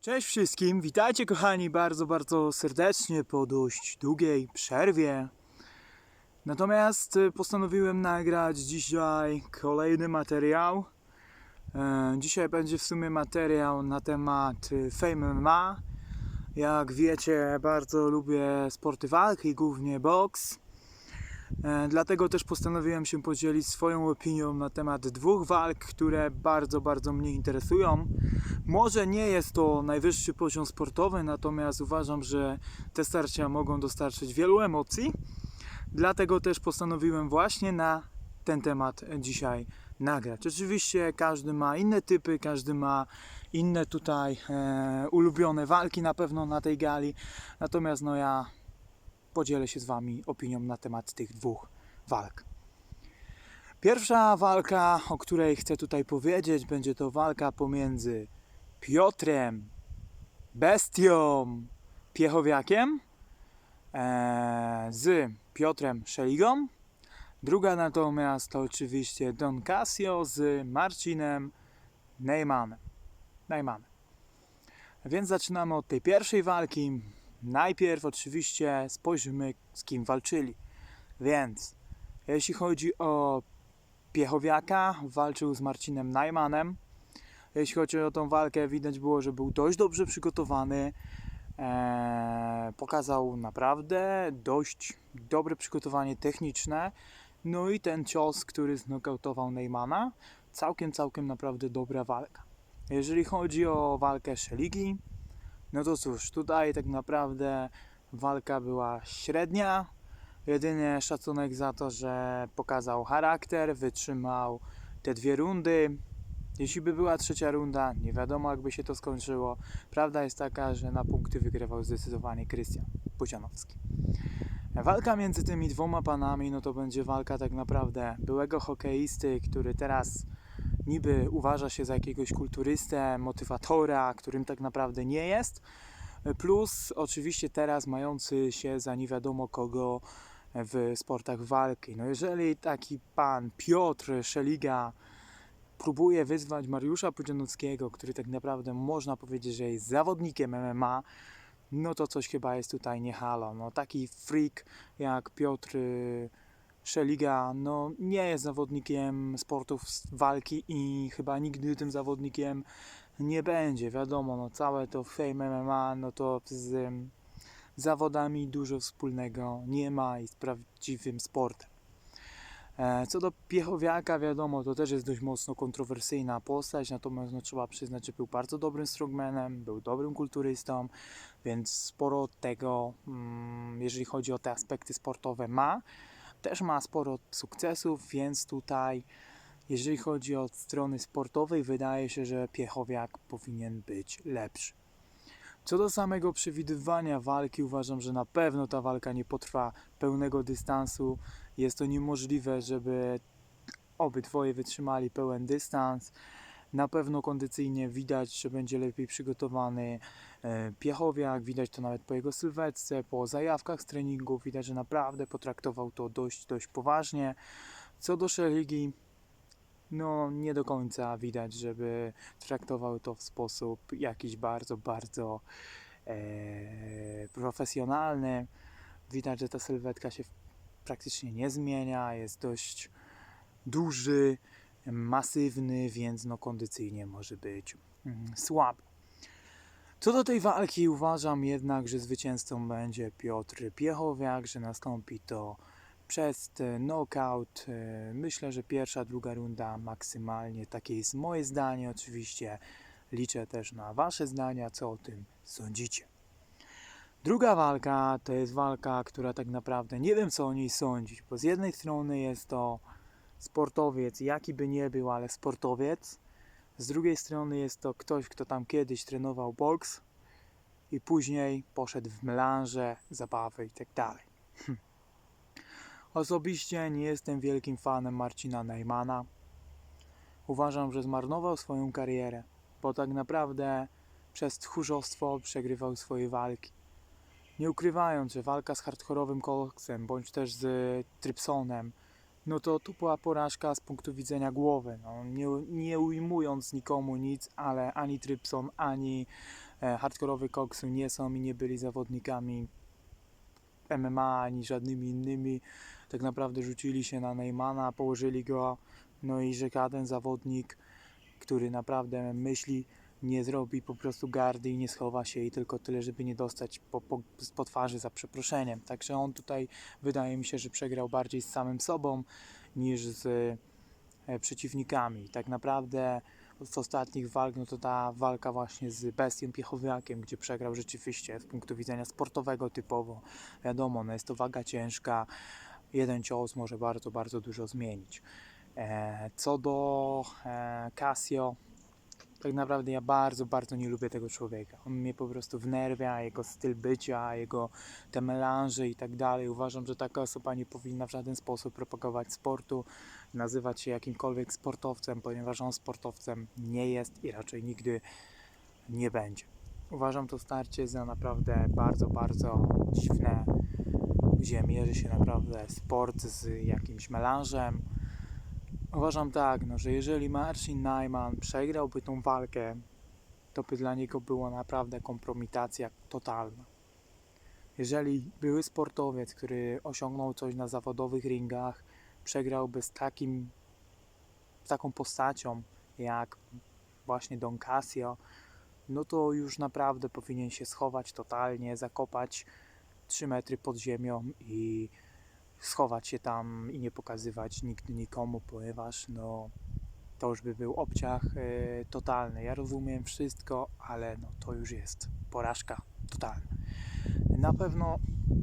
Cześć wszystkim, witajcie kochani bardzo, bardzo serdecznie po dość długiej przerwie. Natomiast y, postanowiłem nagrać dzisiaj kolejny materiał. E, Dzisiaj będzie w sumie materiał na temat y, Fame MMA. Jak wiecie, bardzo lubię sporty walki, głównie boks. E, Dlatego też postanowiłem się podzielić swoją opinią na temat dwóch walk, które bardzo, bardzo mnie interesują. Może nie jest to najwyższy poziom sportowy, natomiast uważam, że te starcia mogą dostarczyć wielu emocji. Dlatego też postanowiłem właśnie na ten temat dzisiaj nagrać. Oczywiście każdy ma inne typy, każdy ma inne tutaj e, ulubione walki na pewno na tej gali. Natomiast no ja podzielę się z Wami opinią na temat tych dwóch walk. Pierwsza walka, o której chcę tutaj powiedzieć, będzie to walka pomiędzy Piotrem, Bestią, Piechowiakiem e, z Piotrem Szeligą. Druga natomiast to oczywiście Don Casio z Marcinem Neymanem. Neymanem. Więc zaczynamy od tej pierwszej walki. Najpierw oczywiście spojrzymy z kim walczyli. Więc jeśli chodzi o Piechowiaka, walczył z Marcinem Najmanem. Jeśli chodzi o tą walkę, widać było, że był dość dobrze przygotowany. Eee, pokazał naprawdę dość dobre przygotowanie techniczne. No i ten cios, który znokautował Neymana, całkiem, całkiem naprawdę dobra walka. Jeżeli chodzi o walkę Szeligi, no to cóż, tutaj tak naprawdę walka była średnia. Jedynie szacunek za to, że pokazał charakter, wytrzymał te dwie rundy. Jeśli by była trzecia runda, nie wiadomo jak by się to skończyło. Prawda jest taka, że na punkty wygrywał zdecydowanie Krystian Pucianowski. Walka między tymi dwoma panami, no to będzie walka tak naprawdę byłego hokeisty, który teraz niby uważa się za jakiegoś kulturystę, motywatora, którym tak naprawdę nie jest. Plus oczywiście teraz mający się za nie wiadomo kogo w sportach walki. No jeżeli taki pan Piotr Szeliga próbuje wyzwać Mariusza Pudzianowskiego, który tak naprawdę można powiedzieć, że jest zawodnikiem MMA, no to coś chyba jest tutaj nie halo. No taki freak jak Piotr Szeliga, no nie jest zawodnikiem sportów walki i chyba nigdy tym zawodnikiem nie będzie. Wiadomo, no całe to Fame MMA, no to z ym, zawodami dużo wspólnego nie ma i z prawdziwym sportem. E, Co do Piechowiaka, wiadomo, to też jest dość mocno kontrowersyjna postać, natomiast no, trzeba przyznać, że był bardzo dobrym strongmanem, był dobrym kulturystą, więc sporo tego, mm, jeżeli chodzi o te aspekty sportowe, ma. Też ma sporo sukcesów, więc tutaj, jeżeli chodzi o strony sportowej, wydaje się, że Piechowiak powinien być lepszy. Co do samego przewidywania walki, uważam, że na pewno ta walka nie potrwa pełnego dystansu. Jest to niemożliwe, żeby obydwoje wytrzymali pełen dystans. Na pewno kondycyjnie widać, że będzie lepiej przygotowany e, Piechowiak. Widać to nawet po jego sylwetce, po zajawkach z treningów. Widać, że naprawdę potraktował to dość, dość poważnie. Co do Szeligi, no nie do końca widać, żeby traktował to w sposób jakiś bardzo, bardzo e, profesjonalny. Widać, że ta sylwetka się praktycznie nie zmienia, jest dość duży, masywny, więc no kondycyjnie może być mm, słaby. Co do tej walki, uważam jednak, że zwycięzcą będzie Piotr Piechowiak, że nastąpi to przez knockout. E, Myślę, że pierwsza, druga runda maksymalnie. Takie jest moje zdanie. Oczywiście liczę też na Wasze zdania, co o tym sądzicie. Druga walka to jest walka, która tak naprawdę nie wiem co o niej sądzić, bo z jednej strony jest to sportowiec, jaki by nie był, ale sportowiec. Z drugiej strony jest to ktoś, kto tam kiedyś trenował boks i później poszedł w melanże, zabawy i tak dalej. Osobiście nie jestem wielkim fanem Marcina Neymana. Uważam, że zmarnował swoją karierę, bo tak naprawdę przez tchórzostwo przegrywał swoje walki. Nie ukrywając, że walka z hardkorowym koksem bądź też z Trypsonem no to to była porażka z punktu widzenia głowy. No, nie, nie ujmując nikomu nic, ale ani Trypson, ani e, hardkorowy Koksu nie są i nie byli zawodnikami MMA, ani żadnymi innymi. Tak naprawdę rzucili się na Neymana, położyli go, no i że ten zawodnik, który naprawdę myśli, nie zrobi po prostu gardy i nie schowa się i tylko tyle, żeby nie dostać po, po, po twarzy za przeproszeniem. Także on tutaj wydaje mi się, że przegrał bardziej z samym sobą niż z e, przeciwnikami. Tak naprawdę z ostatnich walk, no to ta walka właśnie z Bestią Piechowiakiem, gdzie przegrał rzeczywiście z punktu widzenia sportowego typowo. Wiadomo, no jest to waga ciężka, jeden cios może bardzo, bardzo dużo zmienić. E, co do e, Casio, tak naprawdę ja bardzo, bardzo nie lubię tego człowieka. On mnie po prostu wnerwia, jego styl bycia, jego te melanże i tak dalej. Uważam, że taka osoba nie powinna w żaden sposób propagować sportu, nazywać się jakimkolwiek sportowcem, ponieważ on sportowcem nie jest i raczej nigdy nie będzie. Uważam to starcie za naprawdę bardzo, bardzo dziwne, gdzie mierzy się naprawdę sport z jakimś melanżem. Uważam tak, no, że jeżeli Marcin Najman przegrałby tą walkę, to by dla niego była naprawdę kompromitacja totalna. Jeżeli były sportowiec, który osiągnął coś na zawodowych ringach, przegrałby z takim, z taką postacią jak właśnie Don Casio, no to już naprawdę powinien się schować totalnie, zakopać 3 metry pod ziemią i schować się tam i nie pokazywać nigdy nikomu, ponieważ no to już by był obciach e, totalny. Ja rozumiem wszystko, ale no to już jest porażka totalna. Na pewno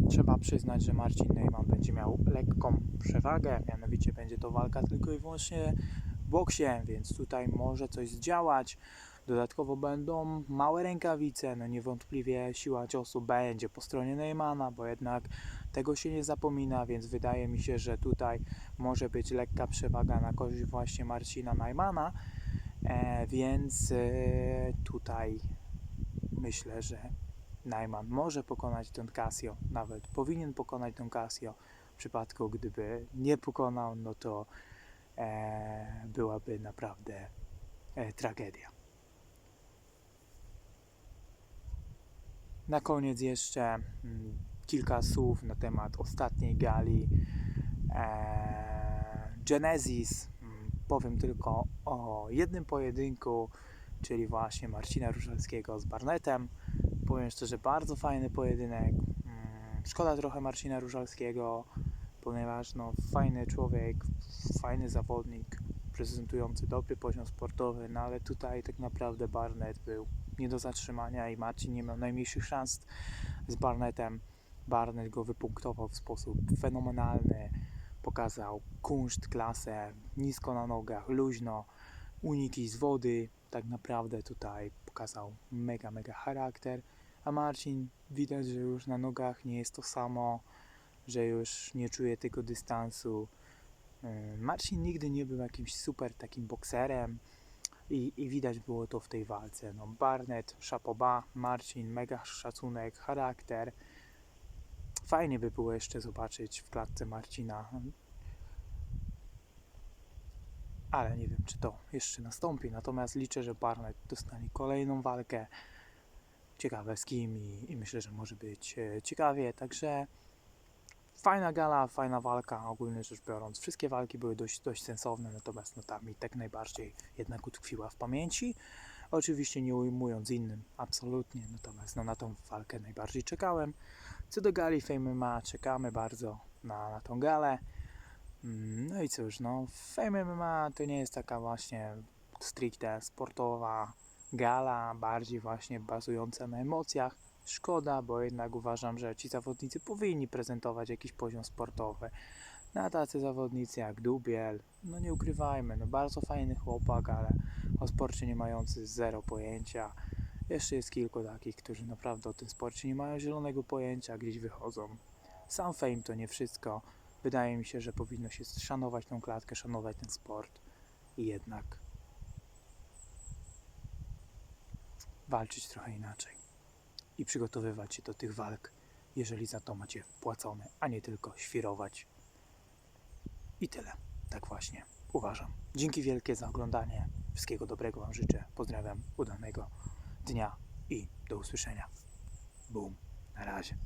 trzeba przyznać, że Marcin Neyman będzie miał lekką przewagę, mianowicie będzie to walka tylko i wyłącznie w boksie, więc tutaj może coś zdziałać. Dodatkowo będą małe rękawice, no niewątpliwie siła ciosu będzie po stronie Neymana, bo jednak tego się nie zapomina, więc wydaje mi się, że tutaj może być lekka przewaga na korzyść właśnie Marcina Neymana, e, więc e, tutaj myślę, że Najman może pokonać Don Casio, nawet powinien pokonać Don Casio. W przypadku gdyby nie pokonał, no to e, byłaby naprawdę e, tragedia. Na koniec jeszcze mm, kilka słów na temat ostatniej gali e, Genesis. Mm, Powiem tylko o jednym pojedynku, czyli właśnie Marcina Różalskiego z Barnetem. Powiem szczerze, bardzo fajny pojedynek. Mm, Szkoda trochę Marcina Różalskiego, ponieważ no, fajny człowiek, fajny zawodnik, prezentujący dobry poziom sportowy, no ale tutaj tak naprawdę Barnett był nie do zatrzymania i Marcin nie miał najmniejszych szans z Barnettem. Barnett go wypunktował w sposób fenomenalny, pokazał kunszt, klasę, nisko na nogach, luźno, uniki z wody, tak naprawdę tutaj pokazał mega, mega charakter, a Marcin widać, że już na nogach nie jest to samo, że już nie czuje tego dystansu. Yy, Marcin nigdy nie był jakimś super takim bokserem i, i widać było to w tej walce. No, Barnett, Szapoba, Marcin, mega szacunek, charakter. Fajnie by było jeszcze zobaczyć w klatce Marcina. Ale nie wiem, czy to jeszcze nastąpi. Natomiast liczę, że Barnett dostanie kolejną walkę. Ciekawe z kim i, i myślę, że może być e, ciekawie. Także fajna gala, fajna walka, ogólnie rzecz biorąc. Wszystkie walki były dość, dość sensowne, natomiast no, ta mi tak najbardziej jednak utkwiła w pamięci. Oczywiście nie ujmując innym, absolutnie, natomiast no, na tą walkę najbardziej czekałem. Co do gali Fame MMA, czekamy bardzo na, na tą galę. Mm, No i cóż, no Fame MMA to nie jest taka właśnie stricte sportowa gala, bardziej właśnie bazująca na emocjach. Szkoda, bo jednak uważam, że ci zawodnicy powinni prezentować jakiś poziom sportowy. Na tacy zawodnicy jak Dubiel, no nie ukrywajmy, no bardzo fajny chłopak, ale o sporcie nie mający zero pojęcia. Jeszcze jest kilku takich, którzy naprawdę o tym sporcie nie mają zielonego pojęcia, gdzieś wychodzą. Sam fame to nie wszystko. Wydaje mi się, że powinno się szanować tą klatkę, szanować ten sport i jednak walczyć trochę inaczej i przygotowywać się do tych walk, jeżeli za to macie płacone, a nie tylko świrować I tyle. Tak właśnie uważam. Dzięki wielkie za oglądanie. Wszystkiego dobrego Wam życzę. Pozdrawiam, udanego dnia i do usłyszenia. Boom. Na razie.